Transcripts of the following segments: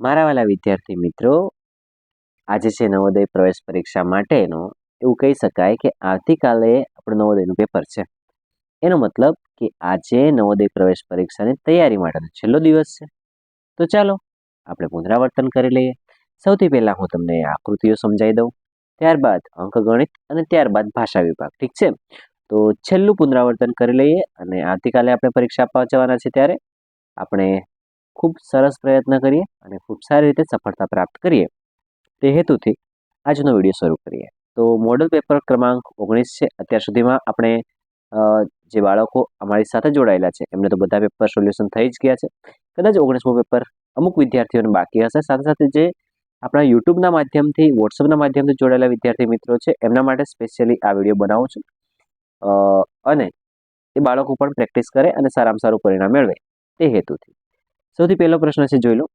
મારા વાલા વિદ્યાર્થી મિત્રો, આજે છે નવોદય પ્રવેશ પરીક્ષા માટેનો, એવું કહી શકાય કે આવતીકાલે આપણું નવોદયનું પેપર છે. એનો મતલબ કે આજે નવોદય પ્રવેશ પરીક્ષાની તૈયારી માટેનો છેલ્લો દિવસ છે. તો ચાલો, આપણે પુનરાવર્તન કરી લઈએ. સૌથી પહેલાં હું તમને આકૃતિઓ સમજાવી દઉં. ત્યારબાદ અંકગણિત અને ત્યારબાદ ભાષા વિભાગ, ઠીક છે? તો છેલ્લું પુનરાવર્તન કરી લઈએ અને આવતીકાલે આપણે પરીક્ષા આપવા જવાના છે ત્યારે આપણે ખૂબ સરસ પ્રયત્ન કરીએ અને ખૂબ સારી રીતે સફળતા પ્રાપ્ત કરીએ. તે હેતુથી આજનો વીડિયો શરૂ કરીએ. તો મોડલ પેપર ક્રમાંક ઓગણીસ છે. અત્યાર સુધીમાં આપણે જે બાળકો અમારી સાથે જોડાયેલા છે, એમને તો બધા પેપર સોલ્યુશન થઈ જ ગયા છે. કદાચ ઓગણીસમું પેપર અમુક વિદ્યાર્થીઓને બાકી હશે. સાથે સાથે જે આપણા યુટ્યુબના માધ્યમથી વોટ્સઅપના માધ્યમથી જોડાયેલા વિદ્યાર્થી મિત્રો છે, એમના માટે સ્પેશિયલી આ વીડિયો બનાવું છું. અને એ બાળકો પણ પ્રેક્ટિસ કરે અને સારામાં સારું પરિણામ મેળવે. તે હેતુથી. સૌથી પહેલો પ્રશ્ન છે, જોઈ લો.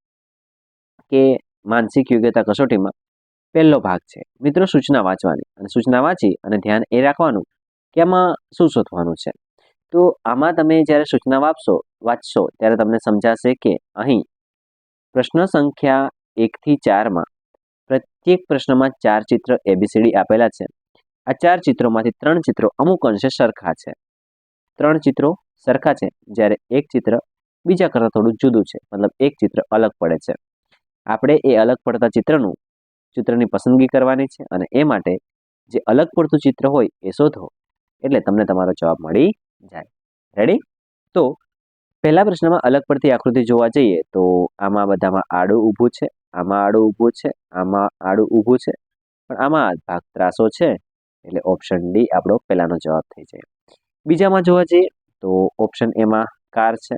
કે માનસિક યોગ્યતા કસોટીમાં પહેલો ભાગ છે. મિત્રો, સૂચના વાંચવાની અને સૂચના વાંચી અને ધ્યાન એ રાખવાનું કે આમાં શું શોધવાનું છે. તો આમાં તમે જ્યારે સૂચના વાપશો વાંચશો, ત્યારે તમને સમજાશે કે અહીં પ્રશ્ન સંખ્યા એકથી ચારમાં પ્રત્યેક પ્રશ્નમાં ચાર ચિત્ર એબીસીડી આપેલા છે. આ ચાર ચિત્રોમાંથી ત્રણ ચિત્રો અમુક અંશે સરખા છે. ત્રણ ચિત્રો સરખા છે. જ્યારે એક ચિત્ર બીજા કરતાં થોડું જુદું છે. મતલબ એક ચિત્ર અલગ પડે છે. આપણે એ અલગ પડતા ચિત્રનું, ચિત્રની પસંદગી કરવાની છે અને એ માટે જે અલગ પડતું ચિત્ર હોય એ શોધો. એટલે તમને તમારો જવાબ મળી જાય. રેડી તો પહેલા પ્રશ્નમાં અલગ પડતી આકૃતિ જોવા જઈએ તો આમાં બધામાં આડું ઊભું છે, આમાં આડું ઊભું છે, આમાં આડું ઊભું છે. પણ આમાં ભાગ ત્રાસો છે, એટલે ઓપ્શન ડી આપણો પહેલાનો જવાબ થઈ જાય. બીજામાં જોવા જઈએ તો ઓપ્શન એમાં કાર છે.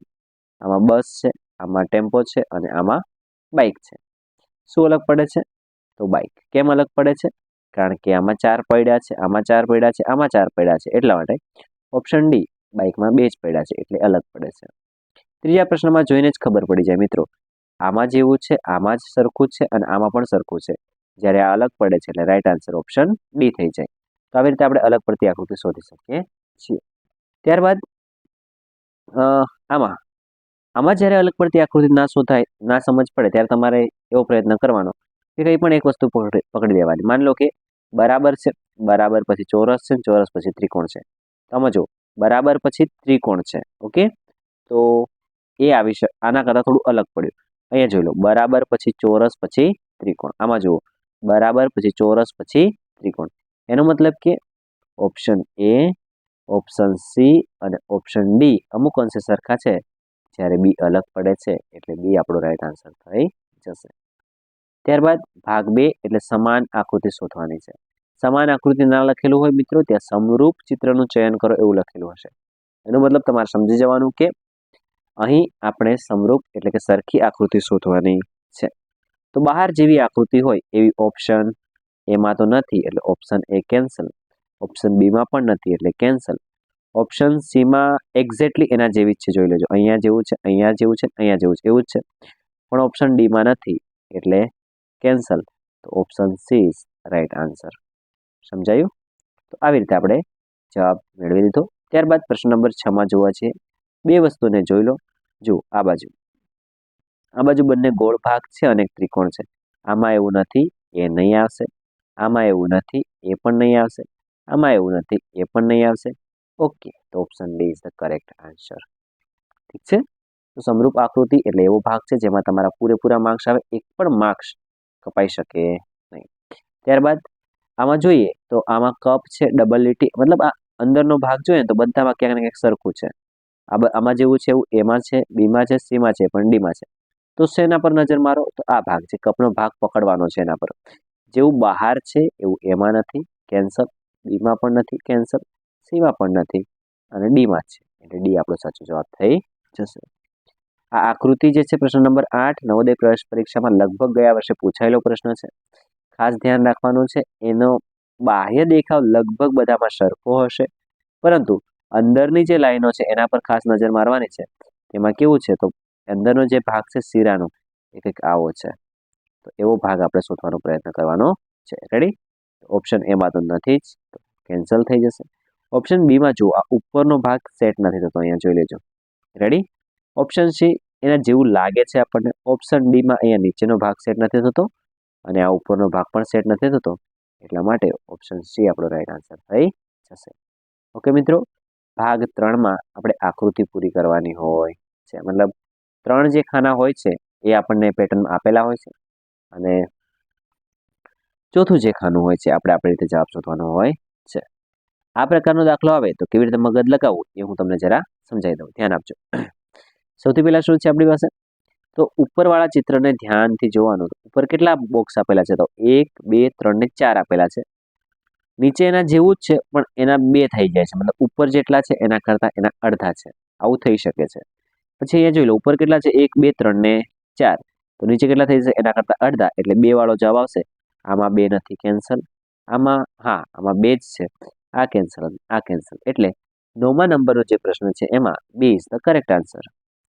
આમાં બસ છે, આમાં ટેમ્પો છે અને આમાં બાઇક છે. શું અલગ પડે છે? તો બાઇક કેમ અલગ પડે છે? કારણ કે આમાં ચાર પડ્યા છે, આમાં ચાર પડ્યા છે, આમાં ચાર પડ્યા છે. એટલા માટે ઓપ્શન ડી બાઇકમાં બે જ પડ્યા છે, એટલે અલગ પડે છે. ત્રીજા પ્રશ્નમાં જોઈને જ ખબર પડી જાય મિત્રો. આમાં જેવું છે, આમાં જ સરખું છે અને આમાં પણ સરખું છે. જ્યારે આ અલગ પડે છે, એટલે રાઈટ આન્સર ઓપ્શન ડી થઈ જાય. તો આવી રીતે આપણે અલગ પડતી આકૃતિ શોધી શકીએ છીએ. ત્યારબાદ આમાં આમાં જ્યારે અલગ પડતી આકૃતિ ના શોધાય, ના સમજ પડે, ત્યારે તમારે એવો પ્રયત્ન કરવાનો કે કંઈ પણ એક વસ્તુ પકડી લેવાની માની લો કે બરાબર છે, બરાબર પછી ચોરસ છે ચોરસ પછી ત્રિકોણ છે. સમજો બરાબર પછી ત્રિકોણ છે, ઓકે? તો એ આવી શકે આના કરતાં થોડું અલગ પડ્યું. અહીંયા જોઈ લો, બરાબર પછી ચોરસ પછી ત્રિકોણ. આમાં જુઓ, બરાબર પછી ચોરસ પછી ત્રિકોણ. એનો મતલબ કે ઓપ્શન એ, ઓપ્શન સી અને ઓપ્શન ડી અમુક અંશે સરખા છે. જ્યારે બી અલગ પડે છે, એટલે બી આપણો રાઈટ આન્સર થઈ જશે. ત્યારબાદ ભાગ બે, એટલે સમાન આકૃતિ શોધવાની છે. સમાન આકૃતિ ના લખેલું હોય મિત્રો, ત્યાં સમરૂપ ચિત્રનું ચયન કરો એવું લખેલું હશે. એનો મતલબ તમારે સમજી જવાનું કે અહીં આપણે સમરૂપ એટલે કે સરખી આકૃતિ શોધવાની છે. તો બહાર જેવી આકૃતિ હોય, એવી ઓપ્શન એમાં તો નથી, એટલે ઓપ્શન એ કેન્સલ ઓપ્શન બીમાં પણ નથી, એટલે કેન્સલ ઓપ્શન સીમાં એક્ઝેક્ટલી એના જેવી જ છે, જોઈ લેજો. અહીંયા જેવું છે, અહીંયા જેવું છે, અહીંયા જેવું છે, એવું જ છે. પણ ઓપ્શન ડીમાં નથી, એટલે કેન્સલ તો option C is right answer સમજાયું? તો આવી રીતે આપણે જવાબ મેળવી દીધો ત્યારબાદ પ્રશ્ન નંબર છમાં જોવા છે બે વસ્તુને જોઈ લો. જુઓ, આ બાજુ. આ બાજુ બંને ગોળ ભાગ છે અને ત્રિકોણ છે. આમાં એવું નથી, એ નહીં આવશે. આમાં એવું નથી, એ પણ નહીં આવશે. આમાં એવું નથી, એ પણ નહીં આવશે. ઓકે તો option D is the correct answer ઠીક છે? તો સમરૂપ આકૃતિ એટલે એવો ભાગ છે જેમાં તમારા પૂરેપૂરા માર્ક્સ આવે, એક પણ માર્ક્સ કપાઈ શકે નહીં. ત્યારબાદ આમાં જોઈએ તો આમાં કપ છે ડબલ લીટી, મતલબ આ અંદરનો ભાગ જોઈએ તો બધામાં ક્યાંક ને ક્યાંક સરખું છે. આમાં જેવું છે, એવું એમાં છે, બીમાં છે, સીમાં છે, પણ ડીમાં છે. તો શેના પર નજર મારો? તો આ ભાગ છે કપનો ભાગ પકડવાનો છે એના પર. જેવું બહાર છે, એવું એમાં નથી કેન્સર બીમાં પણ નથી કેન્સલ સીમાં પણ નથી અને ડીમાં છે. એટલે ડી આપણો સાચો જવાબ થઈ જશે. આ આકૃતિ જે છે પ્રશ્ન નંબર આઠ, નવોદય પ્રવેશ પરીક્ષામાં લગભગ ગયા વર્ષે પૂછાયેલો પ્રશ્ન છે. ખાસ ધ્યાન રાખવાનું છે, એનો બાહ્ય દેખાવ લગભગ બધામાં સરખો હશે. પરંતુ અંદરની જે લાઈનો છે, એના પર ખાસ નજર મારવાની છે. તેમાં કેવું છે, તો અંદરનો જે ભાગ છે, શીરાનો, એ કંઈક આવો છે. તો એવો ભાગ આપણે શોધવાનો પ્રયત્ન કરવાનો છે. રેડી ઓપ્શન એમાં તો નથી જ. કેન્સલ થઈ જશે. ઓપ્શન બીમાં જુઓ, આ ઉપરનો ભાગ સેટ નથી થતો, અહીંયા જોઈ લેજો. રેડી ઓપ્શન સી એના જેવું લાગે છે આપણને. ઓપ્શન ડીમાં અહીંયા નીચેનો ભાગ સેટ નથી થતો અને આ ઉપરનો ભાગ પણ સેટ નથી થતો. એટલા માટે ઓપ્શન સી આપણો રાઈટ આન્સર થઈ જશે. ઓકે મિત્રો, ભાગ ત્રણમાં આપણે આકૃતિ પૂરી કરવાની હોય છે. મતલબ, ત્રણ જે ખાના હોય છે, એ આપણને પેટર્ન આપેલા હોય છે. અને ચોથું જે ખાનું હોય છે, આપણે આપણી રીતે જવાબ શોધવાનો હોય છે. આ પ્રકારનો દાખલો આવે તો કેવી રીતે મગજ લગાવવું એ હું તમને જરા સમજાવી દઉં. ધ્યાન આપજો. સૌથી પહેલાં શું છે આપણી પાસે? તો ઉપરવાળા ચિત્રને ધ્યાનથી જોવાનું. ઉપર કેટલા બોક્સ આપેલા છે? તો એક, બે, ત્રણ ને ચાર આપેલા છે. નીચે એના જેવું જ છે, પણ એના બે થઈ જાય છે. મતલબ ઉપર જેટલા છે, એના કરતાં એના અડધા છે. આવું થઈ શકે છે. પછી અહીંયા જોઈ લો, ઉપર કેટલા છે? એક, બે, ત્રણ ને ચાર. તો નીચે કેટલા થઈ જશે? એના કરતાં અડધા. એટલે બે વાળો જવાબ આવશે. આમાં બે નથી કેન્સલ આમાં, હા, આમાં બે જ છે. આ કેન્સલ આ કેન્સલ એટલે નવમા નંબરનો જે પ્રશ્ન છે એમાં B is the correct answer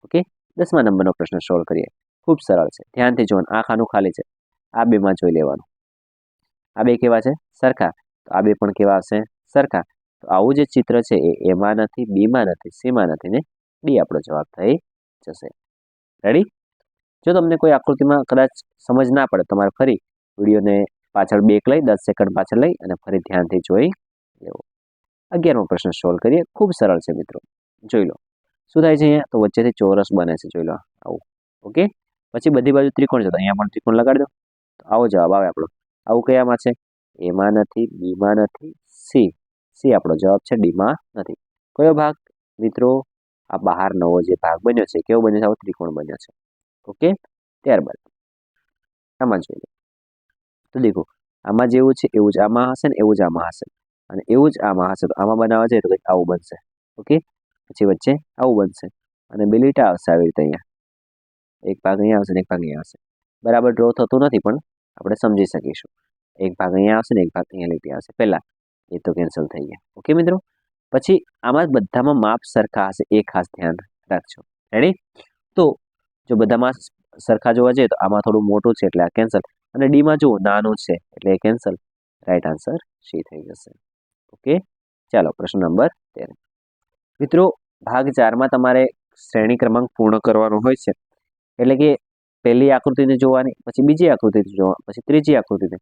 okay દસમા નંબરનો પ્રશ્ન સોલ્વ કરીએ. ખૂબ સરળ છે. ધ્યાનથી જોવાનું. આ ખાનું ખાલી છે. આ બેમાં જોઈ લેવાનું. આ બે કેવા છે? સરખા. તો આ બે પણ કેવા હશે સરખા. તો આવું જે ચિત્ર છે એ એમાં નથી, બીમાં નથી, સીમાં નથી ને ડી આપણો જવાબ થઈ જશે. રેડી જો તમને કોઈ આકૃતિમાં કદાચ સમજ ના પડે, તમારે ફરી વિડીયોને પાછળ બેક લઈ, દસ સેકન્ડ પાછળ લઈ અને ફરી ધ્યાનથી જોઈ લેવો અગિયારમો પ્રશ્ન સોલ્વ કરીએ. ખૂબ સરળ છે મિત્રો. જોઈ લો. શું થાય છે અહીંયા? તો વચ્ચેથી ચોરસ બને છે. જોઈ લો. આવું. ઓકે? પછી બધી બાજુ ત્રિકોણ છે. તો અહીંયા પણ ત્રિકોણ લગાડી દો. તો આવો જવાબ આવે આપણો. આવું કયામાં છે? એમાં નથી, બીમાં નથી, સી. સી આપણો જવાબ છે ડીમાં નથી. કયો ભાગ? મિત્રો, આ બહાર નવો જે ભાગ બન્યો છે, કેવો બન્યો છે? આવો ત્રિકોણ બન્યો છે. ઓકે? ત્યારબાદ. આમાં જોઈ લો. તો દેખો. આમાં જેવું છે, એવું જ. આમાં હશે ને, એવું જ આમાં હશે. અને એવું જ આમાં હશે તો આમાં બનાવવા જઈએ તો કંઈક આવું બનશે. ઓકે? પછી વચ્ચે આવું બનશે. અને બે આવશે આવી રીતે અહીંયા. એક ભાગ અહીંયા આવશે ને એક ભાગ અહીંયા આવશે. બરાબર ડ્રો થતું નથી, પણ આપણે સમજી શકીશું. એક ભાગ અહીંયા આવશે ને એક ભાગ અહીંયા લીટી આવશે. પહેલાં એ તો કેન્સલ થઈ ગયા. ઓકે મિત્રો? પછી આમાં બધામાં માપ સરખા હશે. એ ખાસ ધ્યાન રાખજો. રેડી તો જો બધામાં સરખા જોવા જઈએ તો આમાં થોડું મોટું છે એટલે આ કેન્સલ અને ડીમાં જુઓ, નાનું છે એટલે કેન્સલ રાઈટ આન્સર સી થઈ જશે. ઓકે? ચાલો, પ્રશ્ન નંબર તેર. મિત્રો, ભાગ ચારમાં તમારે શ્રેણી ક્રમાંક પૂર્ણ કરવાનો હોય છે. એટલે કે પહેલી આકૃતિને જોવાની, પછી બીજી આકૃતિ જોવા પછી ત્રીજી આકૃતિને.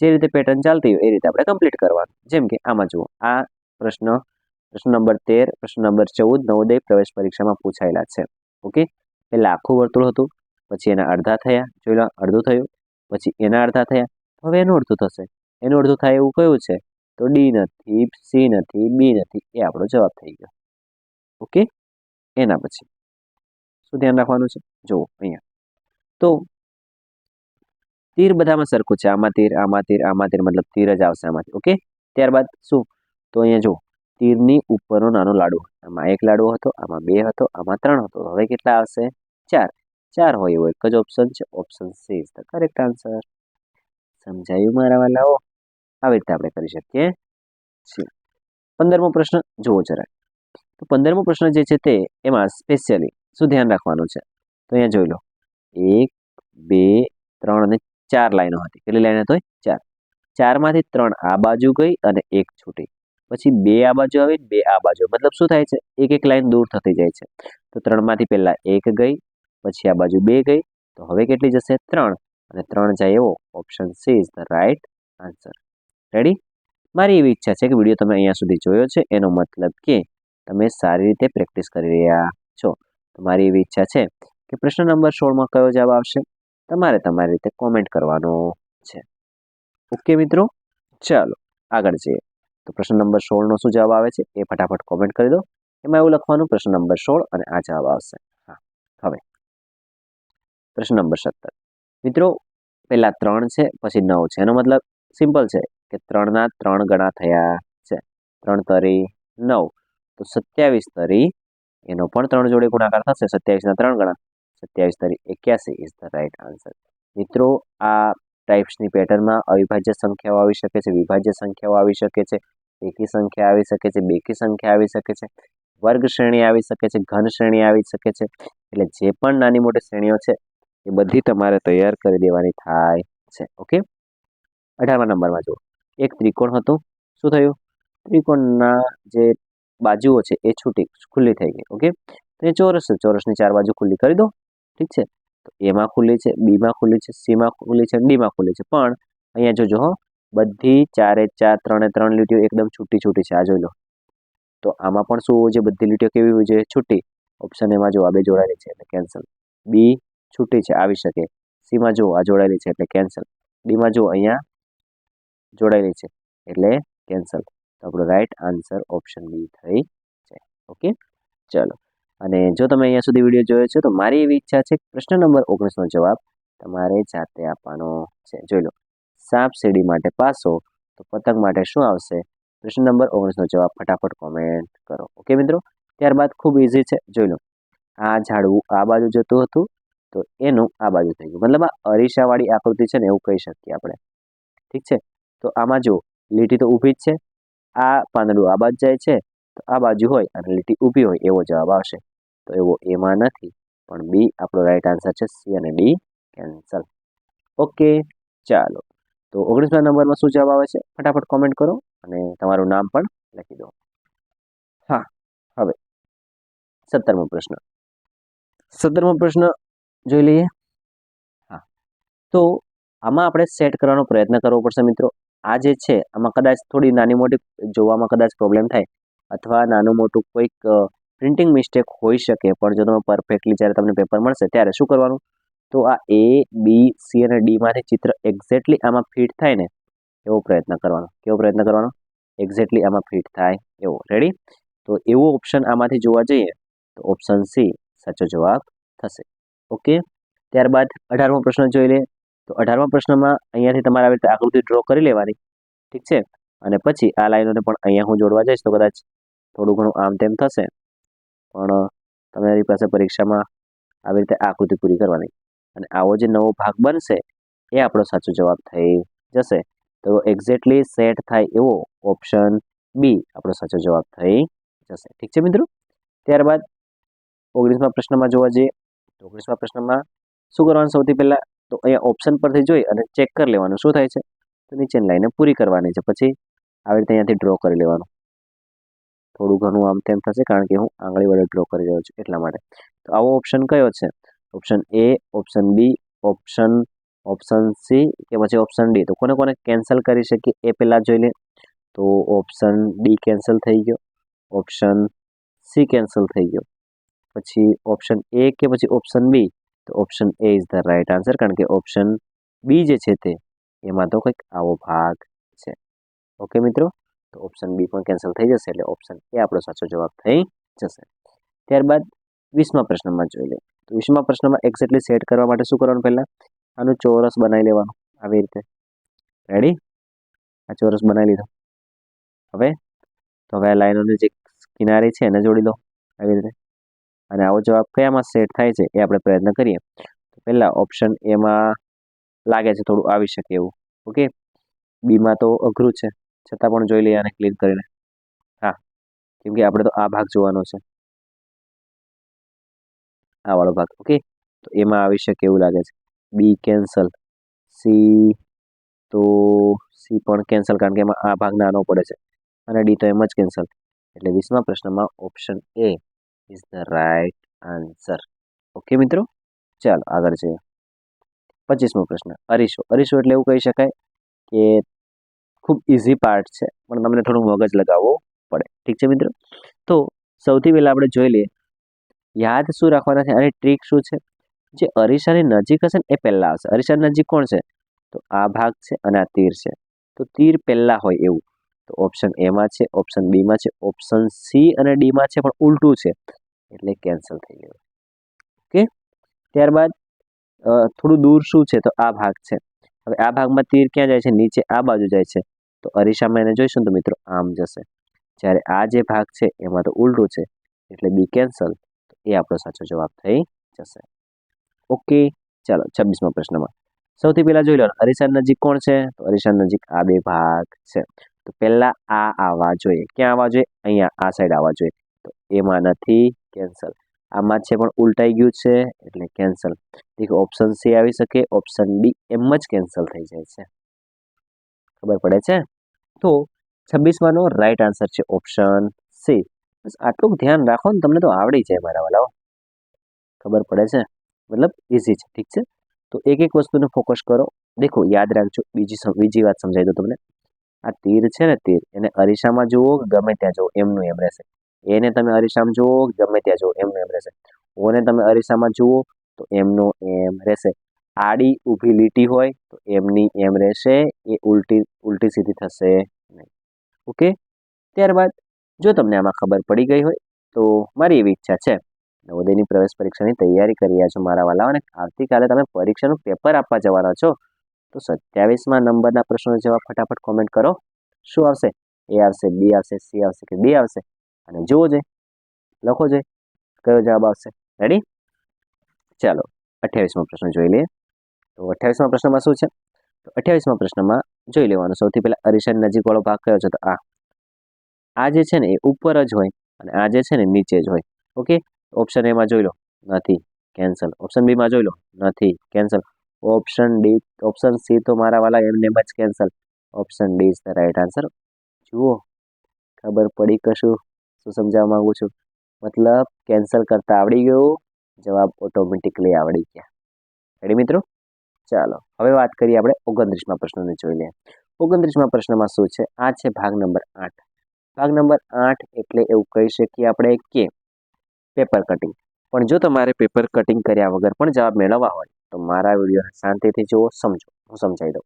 જે રીતે પેટર્ન ચાલતી હોય એ રીતે આપણે કમ્પ્લીટ કરવાનું. જેમ કે આમાં જુઓ, આ પ્રશ્ન પ્રશ્ન નંબર તેર, પ્રશ્ન નંબર ચૌદ, નવોદય પ્રવેશ પરીક્ષામાં પૂછાયેલા છે. ઓકે? પહેલાં આખું વર્તુળ હતું, પછી એના અડધા થયા, જોઈ લો, અડધું થયું, પછી એના અડધા થયા. હવે એનું અડધું થશે. એનું અડધું થાય એવું કયું છે? તો ડી નથી સી નથી બી નથી, એ આપણો જવાબ થઈ ગયો. ઓકે એના પછી. શું ધ્યાન રાખવાનું છે? જુઓ, અહીંયા. તો તીર બધામાં સરખું છે. આમાં તીર આમાં તીર આમાં તીર, મતલબ તીર જ આવશે આમાંથી. ઓકે ત્યારબાદ શું? તો અહીંયા જુઓ. તીરની ઉપરનો નાનો લાડુ. આમાં એક લાડુ હતો, આમાં બે હતો, આમાં ત્રણ હતો. હવે કેટલા આવશે? ચાર. ચાર હોય એવો એક જ ઓપ્શન છે. Option C is the correct answer સમજાયું મારા વાલાઓ? આવી રીતે આપણે કરી શકીએ છીએ. પંદરમો પ્રશ્ન જુઓ જરા. તો પંદરમો પ્રશ્ન જે છે તે એમાં સ્પેશિયલી શું ધ્યાન રાખવાનું છે? તો અહીંયા જોઈ લો. એક, બે, ત્રણ અને ચાર લાઈનો હતી. કેટલી લાઈન હતી? ચાર. ચારમાંથી ત્રણ આ બાજુ ગઈ અને એક છૂટી. પછી બે આ બાજુ આવી બે આ બાજુ. મતલબ શું થાય છે? એક એક લાઈન દૂર થતી જાય છે. તો ત્રણમાંથી પહેલાં એક ગઈ, પછી આ બાજુ બે ગઈ. તો હવે કેટલી જશે? ત્રણ. અને ત્રણ જાય એવો. Option C is the right answer ready મારી એવી ઈચ્છા છે કે વીડિયો તમે અહીંયા સુધી જોયો છે. એનો મતલબ કે તમે સારી રીતે પ્રેક્ટિસ કરી રહ્યા છો. તો મારી એવી ઈચ્છા છે કે પ્રશ્ન નંબર સોળમાં કયો જવાબ આવશે? તમારે તમારી રીતે કોમેન્ટ કરવાનો છે. ઓકે મિત્રો? ચાલો, આગળ જઈએ. તો પ્રશ્ન નંબર સોળનો શું જવાબ આવે છે? એ ફટાફટ કોમેન્ટ કરી દો. એમાં એવું લખવાનું, પ્રશ્ન નંબર સોળ અને આ જવાબ આવશે. હા, હવે. પ્રશ્ન નંબર સત્તર. મિત્રો, પહેલાં ત્રણ છે, પછી નવ છે. એનો મતલબ સિમ્પલ છે. કે ત્રણના ત્રણ ગણા થયા છે. ત્રણ તરી નવ. તો સત્યાવીસ તરી એનો પણ ત્રણ જોડે ગુણાકાર થશે. સત્યાવીસના ત્રણ ગણા. સત્યાવીસ તરી એક્યાસી ઇઝ ધ રાઇટ આન્સર મિત્રો, આ ટાઈપ્સની પેટર્નમાં અવિભાજ્ય સંખ્યાઓ આવી શકે છે, વિભાજ્ય સંખ્યાઓ આવી શકે છે એકી સંખ્યા આવી શકે છે બેકી સંખ્યા આવી શકે છે વર્ગ શ્રેણી આવી શકે છે ઘન શ્રેણી આવી શકે છે. એટલે જે પણ નાની મોટી શ્રેણીઓ છે, એ બધી તમારે તૈયાર કરી દેવાની થાય છે. ઓકે? અઢારમા નંબરમાં જુઓ. એક ત્રિકોણ હતું. શું થયું? ત્રિકોણના જે બાજુઓ છે એ છૂટી, ખુલ્લી થઈ ગઈ, ઓકે? તો એ ચોરસ છે ચોરસની ચાર બાજુ ખુલ્લી કરી દો, ઠીક છે? તો એમાં ખુલ્લી છે, બીમાં ખુલ્લી છે, સીમાં ખુલ્લી છે ડીમાં ખુલ્લી છે. પણ અહીંયા જોજો હો, બધી ચારે ચાર, ત્રણે ત્રણ લીટીઓ એકદમ છૂટી છૂટી છે, આ જોઈ લો. તો આમાં પણ શું હોવું જોઈએ બધી લીટીઓ કેવી હોવી જોઈએ છૂટી. ઓપ્શન એમાં જો આ બે જોડાયેલી છે એટલે કેન્સલ. બી છૂટી છે, આવી શકે. સીમાં જો આ જોડાયેલી છે એટલે કેન્સલ. ડીમાં જો અહીંયા જોડાયેલી છે. એટલે કેન્સલ. તો આપણો રાઈટ આન્સર ઓપ્શન બી થઈ જાય. ઓકે? ચલો. અને જો તમે અહીંયા સુધી વીડિયો જોયો છે, તો મારી એવી ઈચ્છા છે કે પ્રશ્ન નંબર ઓગણીસનો જવાબ તમારે જાતે આપવાનો છે. જોઈ લો. સાપ સીડી માટે પાસો, તો પતંગ માટે શું આવશે? પ્રશ્ન નંબર ઓગણીસનો જવાબ ફટાફટ કોમેન્ટ કરો. ઓકે મિત્રો? ત્યારબાદ ખૂબ ઇઝી છે. જોઈ લો. આ ઝાડવું આ બાજુ જતું હતું, તો એનું આ બાજુ થઈ ગયું. મતલબ આ અરીસાવાળી આકૃતિ છે ને, એવું કહી શકીએ આપણે. ઠીક છે? તો આમાં જો લીટી તો ઊભી જ છે. આ પાંદડું આ બાજુ જાય છે, તો આ બાજુ હોય અને લીટી ઊભી હોય, એવો જવાબ આવશે. તો એવો એમાં નથી, પણ બી આપણો રાઈટ આન્સર છે સી અને ડી કેન્સલ ઓકે ચાલો. તો ઓગણીસમા નંબરમાં શું જવાબ આવે છે? ફટાફટ કોમેન્ટ કરો અને તમારું નામ પણ લખી દો. હા, હવે. સત્તરમો પ્રશ્ન. સત્તરમો પ્રશ્ન જોઈ લઈએ. હા. તો આમાં આપણે સેટ કરવાનો પ્રયત્ન કરવો પડશે મિત્રો. આ જે છે, આમાં કદાચ થોડી નાની મોટી જોવામાં કદાચ પ્રોબ્લેમ થાય અથવા નાનું મોટું કોઈક પ્રિન્ટિંગ મિસ્ટેક હોઈ શકે, પણ જો તમે પરફેક્ટલી જ્યારે તમને પેપર મળશે ત્યારે શું કરવાનું? તો આ એ બી સી અને ડીમાંથી ચિત્ર એક્ઝેક્ટલી આમાં ફિટ થાય ને, એવો પ્રયત્ન કરવાનો. કેવો પ્રયત્ન કરવાનો? એક્ઝેક્ટલી આમાં ફિટ થાય એવો. રેડી તો એવો ઓપ્શન આમાંથી જોવા જઈએ, તો ઓપ્શન સી સાચો જવાબ થશે. ઓકે ત્યારબાદ અઢારમો પ્રશ્ન જોઈ લે તો અઢારમા પ્રશ્નમાં અહીંયાથી તમારે આવી રીતે આકૃતિ ડ્રો કરી લેવાની, ઠીક છે? અને પછી આ લાઈનોને પણ અહીંયા હું જોડવા જઈશ, તો કદાચ થોડું ઘણું આમ તેમ થશે. પણ તમારી પાસે પરીક્ષામાં આવી રીતે આકૃતિ પૂરી કરવાની. અને આવો જે નવો ભાગ બનશે, એ આપણો સાચો જવાબ થઈ જશે. તો એક્ઝેક્ટલી સેટ થાય એવો ઓપ્શન બી આપણો સાચો જવાબ થઈ જશે. ઠીક છે મિત્રો? ત્યારબાદ ઓગણીસમા પ્રશ્નમાં જોવા જઈએ ઓગણીસમા પ્રશ્નમાં શું કરવાનું સૌથી પહેલાં? તો અહીંયા ઓપ્શન પરથી જોઈ અને ચેક કરી લેવાનું. શું થાય છે? તો નીચેની લાઈને પૂરી કરવાની છે. પછી આવી રીતે અહીંયાથી ડ્રો કરી લેવાનું. થોડું ઘણું આમ તેમ થશે કારણ કે હું આંગળી વડે ડ્રો કરી રહ્યો છું એટલા માટે. તો આવો ઓપ્શન કયો છે? Option A option B option option C કે પછી ઓપ્શન ડી તો કોને કોને કેન્સલ કરી શકીએ એ પહેલાં જોઈ લે. તો ઓપ્શન ડી કેન્સલ થઈ ગયો. ઓપ્શન સી કેન્સલ થઈ ગયો. પછી ઓપ્શન એ કે પછી ઓપ્શન બી તો option A is the right answer કારણ કે ઓપ્શન બી જે છે તે, એમાં તો કંઈક આવો ભાગ છે. ઓકે મિત્રો? તો ઓપ્શન બી પણ કેન્સલ થઈ જશે, એટલે ઓપ્શન એ આપણો સાચો જવાબ થઈ જશે. ત્યારબાદ વીસમા પ્રશ્નમાં જોઈ લે તો વીસમા પ્રશ્નમાં એક્ઝેક્ટલી સેટ કરવા માટે શું કરવાનું પહેલાં? આનું ચોરસ બનાવી લેવાનું, આવી રીતે. રેડી આ ચોરસ બનાવી લીધો. હવે? તો હવે આ લાઈનોની જે કિનારી છે એને જોડી દો, આવી રીતે. અને આવો જવાબ કયામાં સેટ થાય છે એ આપણે પ્રયત્ન કરીએ. તો પહેલાં ઓપ્શન એમાં લાગે છે થોડું આવી શકે એવું. ઓકે બીમાં તો અઘરું છે. છતાં પણ જોઈ લઈએ આને ક્લિક કરીને. હા. કેમ કે આપણે તો આ ભાગ જોવાનો છે. આ વાળો ભાગ. ઓકે તો એમાં આવી શકે એવું લાગે છે. બી કેન્સલ સી તો સી પણ કેન્સલ કારણ કે એમાં આ ભાગ નાનો પડે છે. અને ડી તો એમ જ કેન્સલ એટલે વીસમા પ્રશ્નમાં option A is the right answer okay મિત્રો? ચાલો, આગળ જઈએ. પચીસમો પ્રશ્ન. અરીસો. અરીસો એટલે એવું કહી શકાય કે ખૂબ ઇઝી પાર્ટ છે, પણ તમને થોડું મગજ લગાવવું પડે. ઠીક છે, મિત્રો? તો સૌથી પહેલાં આપણે જોઈ લઈએ. યાદ શું રાખવાના છે અને ટ્રીક શું છે? જે અરીસાની નજીક હશે ને, એ પહેલાં આવશે અરીસાની નજીક કોણ છે? તો આ ભાગ છે અને આ તીર છે. તો તીર પહેલાં હોય એવું. તો ઓપ્શન એમાં છે ઓપ્શન બીમાં છે ઓપ્શન સી અને ડીમાં છે, પણ ઉલટું છે. એટલે કેન્સલ થઈ ગયું. ઓકે ત્યારબાદ થોડું દૂર શું છે? તો આ ભાગ છે. હવે આ ભાગમાં તીર ક્યાં જાય છે? નીચે આ બાજુ જાય છે. તો અરીસામાં એને જોઈશું તો મિત્રો આમ જશે. જ્યારે આ જે ભાગ છે, એમાં તો ઉલટું છે. એટલે બી કેન્સલ. તો એ આપણો સાચો જવાબ થઈ જશે. ઓકે ચાલો, છવ્વીસમાં પ્રશ્નમાં. સૌથી પહેલાં જોઈ લો અરીસા નજીક કોણ છે? તો અરીસા નજીક આ બે ભાગ છે. તો પહેલાં આ આવવા જોઈએ. ક્યાં આવવા જોઈએ? અહીંયા આ સાઈડ આવવા જોઈએ. એમાં નથી કેન્સલ આમાં છે પણ ઉલટાઈ ગયું છે, એટલે કેન્સલ દેખો ઓપ્શન સી આવી શકે ઓપ્શન બી એમ જ કેન્સલ થઈ જાય છે. ખબર પડે છે? તો છવ્વીસમાંનો રાઈટ આન્સર છે ઓપ્શન સી બસ આટલું ધ્યાન રાખો ને તમને તો આવડી જાય મારા વાલાઓ. ખબર પડે છે? મતલબ ઇઝી છે, ઠીક છે? તો એક એક વસ્તુને ફોકસ કરો. દેખો, યાદ રાખજો, બીજી બીજી વાત સમજાવી દો તમને. આ તીર છે ને તીર, એને અરીસામાં જુઓ ગમે ત્યાં જુઓ, એમનું એમ રહેશે. એને તમે અરીસામાં જુઓ, ગમે ત્યાં જુઓ, એમનું એમ રહેશે. ઓને તમે અરીસામાં જુઓ, તો એમનું એમ રહેશે. આડી ઊભી લીટી હોય, તો એમની એમ રહેશે. એ ઉલટી ઉલટી સીધી થશે નહીં. ઓકે? ત્યારબાદ, જો તમને આમાં ખબર પડી ગઈ હોય, તો મારી એવી ઈચ્છા છે. નવોદયની પ્રવેશ પરીક્ષાની તૈયારી કરી રહ્યા છો મારા વાલાઓ અને આવતીકાલે તમે પરીક્ષાનું પેપર આપવા જવાના છો, તો સત્યાવીસમાં નંબરના પ્રશ્નો જવાબ ફટાફટ કોમેન્ટ કરો. શું આવશે? એ આવશે, બી આવશે, સી આવશે કે ડી આવશે? અને જુઓ જે, લખો જે, કયો જવાબ આવશે. રેડી ચાલો, અઠ્યાવીસમો પ્રશ્ન જોઈ લઈએ. તો અઠ્યાવીસમા પ્રશ્નમાં શું છે? તો અઠ્યાવીસમા પ્રશ્નમાં જોઈ લેવાનું. સૌથી પહેલાં અરીસાની નજીકવાળો ભાગ કયો છે? તો આ. આ જે છે ને, એ ઉપર જ હોય અને આ જે છે ને, નીચે જ હોય. ઓકે ઓપ્શન એમાં જોઈ લો. નથી. કેન્સલ ઓપ્શન બીમાં જોઈ લો. નથી. Cancel option D option C તો મારા વાલા એમને એમ જ cancel option D is the right answer જુઓ. ખબર પડી કશું? શું સમજાવવા માંગુ છું? મતલબ કેન્સલ કરતા આવડી ગયું? જવાબ ઓટોમેટિકલી આવડી ગયા. રેડી મિત્રો? ચાલો, હવે વાત કરીએ આપણે ઓગણત્રીસમાં પ્રશ્નને જોઈ લઈએ. ઓગણત્રીસમાં પ્રશ્નમાં શું છે? આ છે ભાગ નંબર આઠ. ભાગ નંબર આઠ એટલે એવું કહી શકીએ આપણે કે પેપર કટિંગ પણ જો તમારે પેપર કટિંગ કર્યા વગર પણ જવાબ મેળવવા હોય, તો મારા વીડિયો શાંતિથી જુઓ, સમજો. હું સમજાવી દઉં.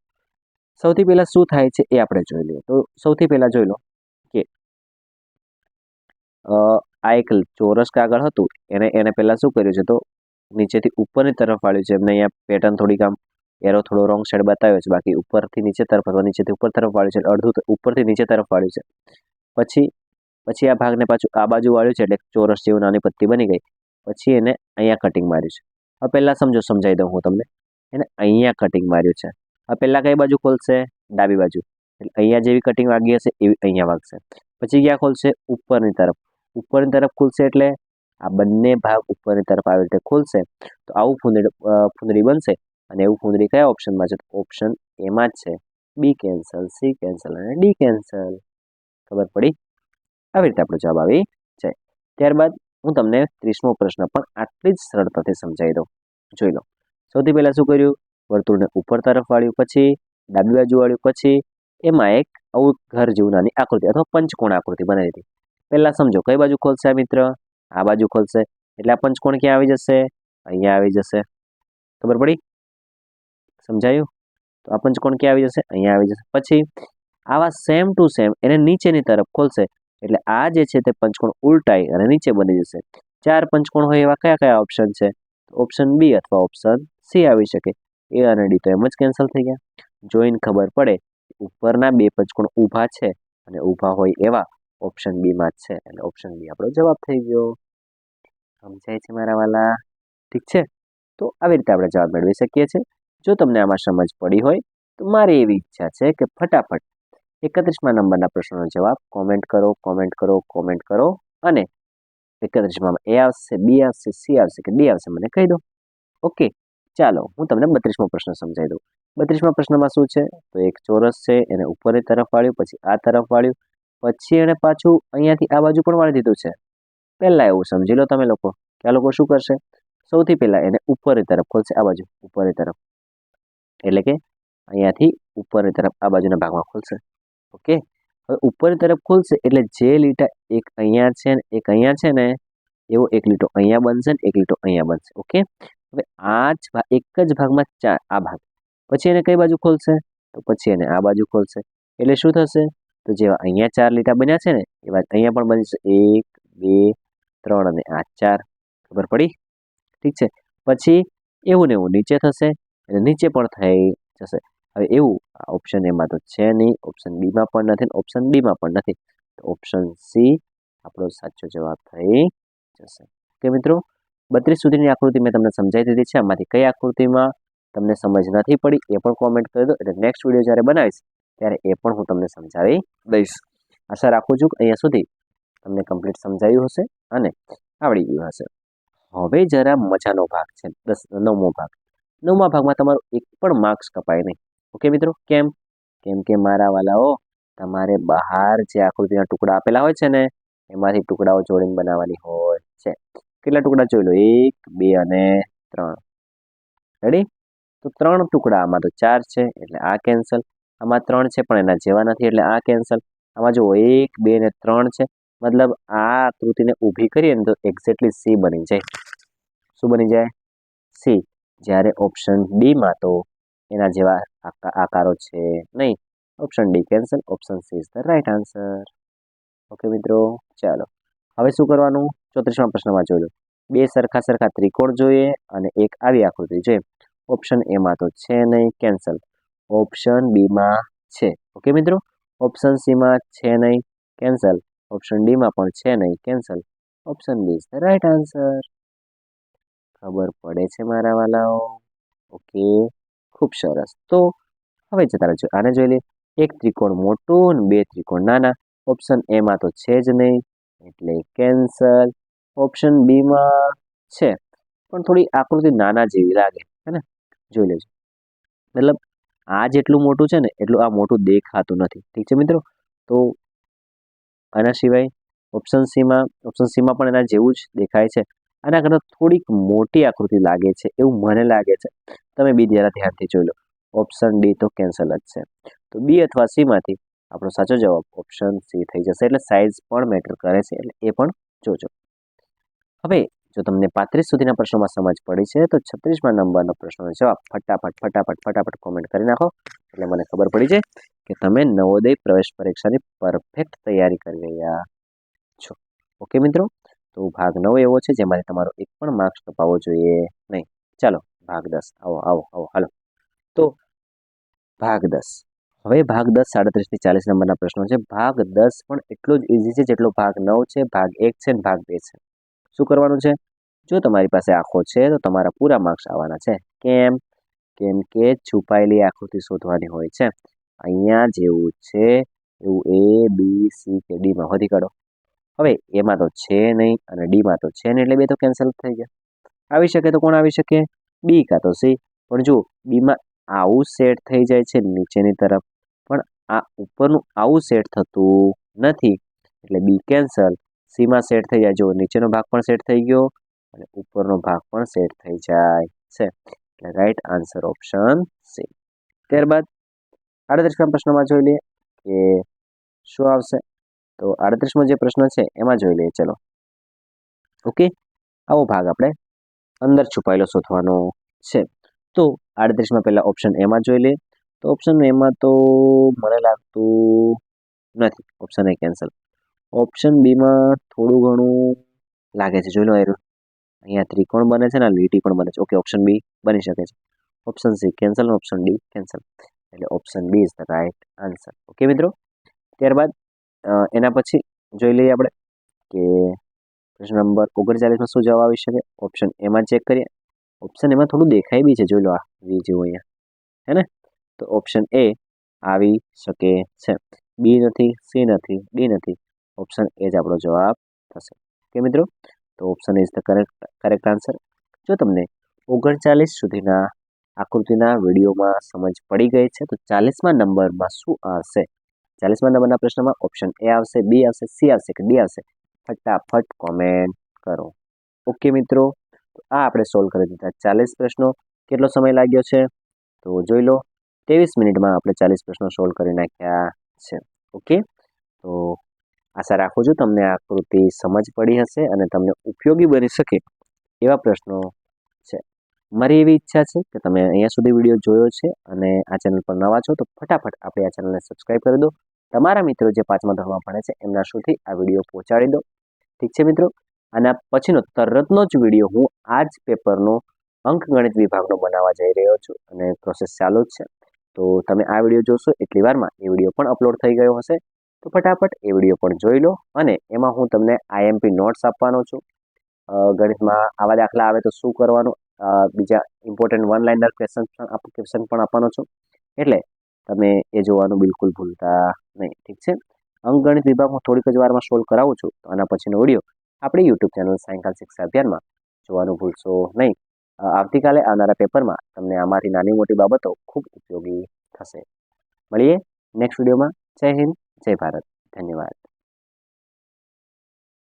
સૌથી પહેલાં શું થાય છે એ આપણે જોઈ લઈએ. તો સૌથી પહેલાં જોઈ લો આ એક ચોરસ કાગળ હતું. એને એને પહેલાં શું કર્યું છે તો નીચેથી ઉપરની તરફ વાળ્યું છે. એમને અહીંયા પેટર્ન થોડીક આમ એરો થોડો રોંગ સાઈડ બતાવ્યો છે. બાકી ઉપરથી નીચે તરફ અથવા નીચેથી ઉપર તરફ વાળ્યું છે. અડધું ઉપરથી નીચે તરફ વાળ્યું છે. પછી પછી આ ભાગને પાછું આ બાજુ વાળ્યું છે એટલે ચોરસ જેવું નાની પત્તી બની ગઈ. પછી એને અહીંયા કટિંગ માર્યું છે. હવે પહેલાં સમજો સમજાવી દઉં હું તમને. એને અહીંયા કટિંગ માર્યું છે. હવે પહેલાં કઈ બાજુ ખોલશે? ડાબી બાજુ. એટલે અહીંયા જેવી કટિંગ વાગી હશે એવી અહીંયા વાગશે. પછી ક્યાં ખોલશે? ઉપરની તરફ. ઉપરની તરફ ખુલશે એટલે આ બંને ભાગ ઉપરની તરફ આવી રીતે ખુલશે. તો આવું ફૂંદડી ફૂંદડી બનશે અને એવું ફૂંદડી કયા ઓપ્શનમાં છે? તો ઓપ્શન એમાં જ છે. બી કેન્સલ, સી કેન્સલ અને ડી કેન્સલ. ખબર પડી? આવી રીતે આપણો જવાબ આવી જાય. ત્યારબાદ હું તમને ત્રીસમો પ્રશ્ન પણ આટલી જ સરળતાથી સમજાવી દઉં. જોઈ લો. સૌથી પહેલાં શું કર્યું? વર્તુળને ઉપર તરફ વાળ્યું. પછી ડાબી બાજુ વાળ્યું. પછી એમાં એક આવું ઘર જેવું નાની આકૃતિ અથવા પંચકોણ આકૃતિ બનાવી હતી પહેલાં સમજો, કઈ બાજુ ખોલશે મિત્ર? આ બાજુ ખોલશે. એટલે આ પંચકોણ ક્યાં આવી જશે? અહીંયા આવી જશે. ખબર પડી? સમજાયું? તો આ પંચકોણ ક્યાં આવી જશે? અહીંયા આવી જશે. પછી, આવા સેમ ટુ સેમ એને નીચેની તરફ ખોલશે. એટલે આ જે છે તે પંચકોણ ઉલટાઈ અને નીચે બની જશે. ચાર પંચકોણ હોય એવા કયા કયા ઓપ્શન છે? ઓપ્શન બી અથવા ઓપ્શન સી આવી શકે. એ અને ડી તો એમ જ કેન્સલ થઈ ગયા. જોઈને ખબર પડે, ઉપરના બે પંચકોણ ઊભા છે અને ઊભા હોય એવા. ઓપ્શન બીમાં જ છે એટલે ઓપ્શન બી આપણો જવાબ થઈ ગયો. સમજાય છે મારા વાલા. ઠીક છે? તો આવી રીતે આપણે જવાબ મેળવી શકીએ છીએ. જો તમને આમાં સમજ પડી હોય, તો મારી એવી ઈચ્છા છે કે ફટાફટ એકત્રીસમાં નંબરના પ્રશ્નનો જવાબ કોમેન્ટ કરો કોમેન્ટ કરો કોમેન્ટ કરો અને એકત્રીસમાં એ આવશે બી આવશે સી આવશે કે ડી આવશે મને કહી દો. ઓકે ચાલો, હું તમને બત્રીસમો પ્રશ્ન સમજાવી દઉં. બત્રીસમા પ્રશ્નમાં શું છે? તો એક ચોરસ છે, એને ઉપરની તરફ વાળ્યું, પછી આ તરફ વાળ્યું. પછી એણે પાછું અહીંયાથી આ બાજુ પણ વાળી દીધું છે. પહેલાં એવું સમજી લો તમે લોકો કે આ લોકો શું કરશે? સૌથી પહેલાં એને ઉપરની તરફ ખોલશે, આ બાજુ ઉપરની તરફ. એટલે કે અહીંયાથી ઉપરની તરફ આ બાજુના ભાગમાં ખોલશે. ઓકે? હવે ઉપરની તરફ ખોલશે એટલે જે લીટા એક અહીંયા છે ને એક અહીંયા છે ને, એવો એક લીટો અહીંયા બનશે ને એક લીટો અહીંયા બનશે. ઓકે? હવે આ જ ભાગ એક જ ભાગમાં ચાર, આ ભાગ. પછી એને કઈ બાજુ ખોલશે? તો પછી એને આ બાજુ ખોલશે. એટલે શું થશે? તો જેવા અહીંયા ચાર લીટા બન્યા છે ને એવા અહીંયા પણ બનશે એક, બે, ત્રણ અને આ ચાર. ખબર પડી? ઠીક છે. પછી એવું ને એવું નીચે થશે અને નીચે પણ થઈ જશે. હવે એવું, આ ઓપ્શન એમાં તો છે નહીં. ઓપ્શન બીમાં પણ નથી ઓપ્શન ડીમાં પણ નથી. તો ઓપ્શન સી આપણો સાચો જવાબ થઈ જશે. કે મિત્રો? બત્રીસ સુધીની આકૃતિ મેં તમને સમજાવી દીધી છે. આમાંથી કઈ આકૃતિમાં તમને સમજ નથી પડી એ પણ કોમેન્ટ કરી દો. એટલે નેક્સ્ટ વીડિયો જ્યારે બનાવીશ ત્યારે એ પણ હું તમને સમજાવી દઈશ. આશા રાખું છું અહીંયા સુધી તમને કમ્પ્લીટ સમજાયું હશે અને આવડી ગયું હશે. હવે જરા મજાનો ભાગ છે, દસ, નવમો ભાગ. નવમા ભાગમાં તમારો એક પણ માર્ક્સ કપાય નહીં. ઓકે મિત્રો? કેમ? કેમ કે મારા વાલાઓ, તમારે બહાર જે આકૃતિના ટુકડા આપેલા હોય છે ને, એમાંથી ટુકડાઓ જોડીને બનાવવાની હોય છે. કેટલા ટુકડા જોઈ લો? એક, બે અને ત્રણ. રેડી તો ત્રણ ટુકડા આમાં તો ચાર છે, એટલે આ કેન્સલ આમાં ત્રણ છે, પણ એના જેવા નથી. એટલે આ કેન્સલ આમાં જુઓ, એક, બે ને ત્રણ છે. મતલબ આ આકૃતિને ઊભી કરીએ ને તો એક્ઝેક્ટલી સી બની જાય. શું બની જાય? સી જ્યારે ઓપ્શન ડીમાં તો એના જેવા આકા- આકારો છે નહીં. Option D cancel option C is the right answer okay મિત્રો, ચાલો. હવે શું કરવાનું? ચોત્રીસમા પ્રશ્નમાં જોઈ લો બે સરખા સરખા ત્રિકોણ જોઈએ અને એક આવી આકૃતિ જોઈએ. ઓપ્શન એમાં તો છે નહીં કેન્સલ ઓપ્શન બીમાં છે. ઓકે મિત્રો? ઓપ્શન સીમાં છે નહીં કેન્સલ ઓપ્શન ડીમાં પણ છે નહીં cancel option B is the right answer ખબર પડે છે મારા વાલાઓ. ઓકે ખૂબ સરસ. તો હવે જતા રહેજો. આને જોઈ લે એક ત્રિકોણ મોટું અને બે ત્રિકોણ નાના. ઓપ્શન એમાં તો છે જ નહીં, એટલે કેન્સલ ઓપ્શન બીમાં છે. પણ થોડી આકૃતિ નાના જેવી લાગે. હે ને? જોઈ લેજો. મતલબ આ જેટલું મોટું છે ને, એટલું આ મોટું દેખાતું નથી. ઠીક છે મિત્રો? તો આના સિવાય ઓપ્શન સીમાં ઓપ્શન સીમાં પણ એના જેવું જ દેખાય છે. આના કરતાં થોડીક મોટી આકૃતિ લાગે છે એવું મને લાગે છે. તમે બી જરા ધ્યાનથી જોઈ લો. ઓપ્શન ડી તો કેન્સલ જ છે. તો બી અથવા સીમાંથી આપણો સાચો જવાબ ઓપ્શન સી થઈ જશે. એટલે સાઇઝ પણ મેટર કરે છે. એટલે એ પણ જોજો. હવે જો તમને પાંત્રીસ સુધીના પ્રશ્નોમાં સમજ પડી છે, તો છત્રીસમાં નંબરનો પ્રશ્નનો જવાબ ફટાફટ ફટાફટ ફટાફટ કોમેન્ટ કરી નાખો. એટલે મને ખબર પડી જાય કે તમે નવોદય પ્રવેશ પરીક્ષાની પરફેક્ટ તૈયારી કરી રહ્યા છો. ઓકે મિત્રો? તો ભાગ નવ એવો છે જેમાંથી તમારો એક પણ માર્ક્સ કપાવવો જોઈએ નહીં. ચાલો, ભાગ દસ. આવો આવો આવો. હાલો. તો ભાગ દસ. હવે ભાગ દસ સાડત્રીસથી ચાલીસ નંબરના પ્રશ્નો છે. ભાગ દસ પણ એટલો જ ઇઝી છે જેટલો ભાગ નવ છે, ભાગ એક છે અને ભાગ બે છે. શું કરવાનું છે? જો તમારી પાસે આંખો છે, તો તમારા પૂરા માર્ક્સ આવવાના છે. કેમ? કેમ કે છુપાયેલી આંખોથી શોધવાની હોય છે. અહીંયા જેવું છે, એવું એ બી સી કે ડીમાં હોતી કાઢો. હવે એમાં તો છે નહીં અને ડીમાં તો છે નહીં, એટલે બે તો કેન્સલ થઈ ગયા. આવી શકે તો કોણ આવી શકે? બી કાં તો સી પણ જો બીમાં આવું સેટ થઈ જાય છે નીચેની તરફ. પણ આ ઉપરનું આવું સેટ થતું નથી. એટલે બી કેન્સલ સીમાં સેટ થઈ જાય. જો નીચેનો ભાગ પણ સેટ થઈ ગયો અને ઉપરનો ભાગ પણ સેટ થઈ જાય છે. એટલે રાઈટ આન્સર ઓપ્શન સી ત્યારબાદ આડત્રીસમાં પ્રશ્નમાં જોઈ લઈએ કે શું આવશે? તો આડત્રીસમો જે પ્રશ્ન છે, એમાં જોઈ લઈએ. ચલો. ઓકે આવો ભાગ આપણે અંદર છુપાયેલો શોધવાનો છે. તો આડત્રીસમાં પહેલાં ઓપ્શન એમાં જોઈ લઈએ. તો ઓપ્શન એમાં તો મને લાગતું નથી. ઓપ્શન એ કેન્સલ ઓપ્શન બીમાં થોડું ઘણું લાગે છે. જોઈ લો એરું અહીંયા ત્રિકોણ બને છે ને લીટી પણ બને છે. ઓકે ઓપ્શન બી બની શકે છે. Option C cancel option D cancel એટલે option B is the right answer okay મિત્રો? ત્યારબાદ એના પછી જોઈ લઈએ આપણે કે પ્રશ્ન નંબર ઓગણચાલીસમાં શું જવાબ આવી શકે? ઓપ્શન એમાં ચેક કરીએ. ઓપ્શન એમાં થોડું દેખાય બી છે. જોઈ લો આ વી જેવું અહીંયા. હે ને? તો ઓપ્શન એ આવી શકે છે. બી નથી સી નથી ડી નથી. ઓપ્શન એ જ આપણો જવાબ થશે. ઓકે મિત્રો? તો option is the correct correct answer જો તમને ઓગણચાલીસ સુધીના આકૃતિના વિડીયોમાં સમજ પડી ગઈ છે, તો ચાલીસમા નંબરમાં શું આવશે? ચાલીસમા નંબરના પ્રશ્નમાં ઓપ્શન એ આવશે બી આવશે સી આવશે કે ડી આવશે? ફટાફટ કોમેન્ટ કરો. ઓકે મિત્રો? આ આપણે સોલ્વ કરી દીધા. ચાલીસ પ્રશ્નો કેટલો સમય લાગ્યો છે? તો જોઈ લો, ત્રેવીસ મિનિટમાં આપણે ચાલીસ પ્રશ્નો સોલ્વ કરી નાખ્યા છે. ઓકે તો આશા રાખું છું તમને આ આકૃતિ સમજ પડી હશે અને તમને ઉપયોગી બની શકે એવા પ્રશ્નો છે. મારી એવી ઈચ્છા છે કે તમે અહીંયા સુધી વીડિયો જોયો છે અને આ ચેનલ પર નવા છો તો ફટાફટ આપણે આ ચેનલને સબસ્ક્રાઈબ કરી દો. તમારા મિત્રો જે પાંચમા ધોરણમાં ભણે છે એમના સુધી આ વીડિયો પહોંચાડી દો. ઠીક છે મિત્રો? અને પછીનો તરતનો જ વીડિયો હું આ જ પેપરનો અંકગણિત વિભાગનો બનાવવા જઈ રહ્યો છું અને પ્રોસેસ ચાલુ જ છે. તો તમે આ વીડિયો જોશો એટલી વારમાં એ વીડિયો પણ અપલોડ થઈ ગયો હશે. તો ફટાફટ એ વીડિયો પણ જોઈ લો અને એમાં હું તમને આઈએમપી નોટ્સ આપવાનો છું. ગણિતમાં આવા દાખલા આવે તો શું કરવાનું? બીજા important one liner question question પણ આપવાનો છું. એટલે તમે એ જોવાનું બિલકુલ ભૂલતા નહીં, ઠીક છે? અંકગણિત વિભાગ હું થોડીક જ વારમાં સોલ્વ કરાવું છું. તો આના પછીનો વીડિયો આપણી યુટ્યુબ ચેનલ સાયન્કાલ શિક્ષા અભિયાનમાં જોવાનું ભૂલશો નહીં. આવતીકાલે આવનારા પેપરમાં તમને આમાંથી નાની મોટી બાબતો ખૂબ ઉપયોગી થશે. મળીએ નેક્સ્ટ વિડીયોમાં. જય હિન્દ. जय भारत. धन्यवाद.